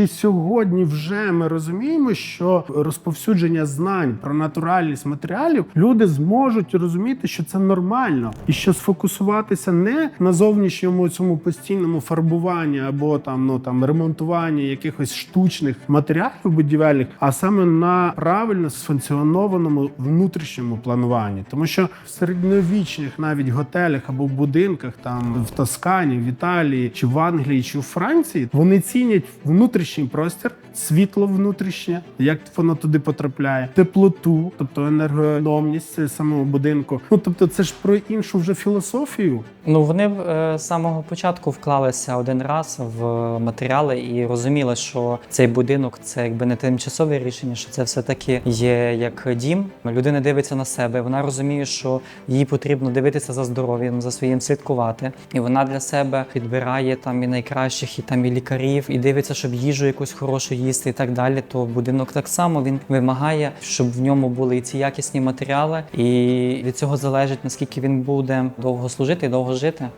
чи сьогодні вже ми розуміємо, що розповсюдження знань про натуральність матеріалів люди зможуть розуміти, що це нормально, і що сфокусуватися не на зовнішньому цьому постійному фарбуванні або там ну там ремонтуванні якихось штучних матеріалів будівельних, а саме на правильно сфункціонованому внутрішньому плануванні, тому що в середньовічних навіть готелях або будинках, там в Тоскані, в Італії, чи в Англії, чи в Франції, вони цінять внутрішній простір, світло внутрішнє, як воно туди потрапляє, теплоту, тобто енергоекономність самого будинку. Ну тобто, це ж про іншу вже філософію. Ну вони е, з самого початку вклалися один раз в матеріали і розуміли, що цей будинок це якби не тимчасове рішення, що це все таки є як дім. Людина дивиться на себе. Вона розуміє, що їй потрібно дивитися за здоров'ям, за своїм слідкувати, і вона для себе підбирає там і найкращих, і там і лікарів, і дивиться, щоб їжу якусь хорошу їсти, і так далі. То будинок так само він вимагає, щоб в ньому були і ці якісні матеріали, і від цього залежить наскільки він буде довго служити і довго жити.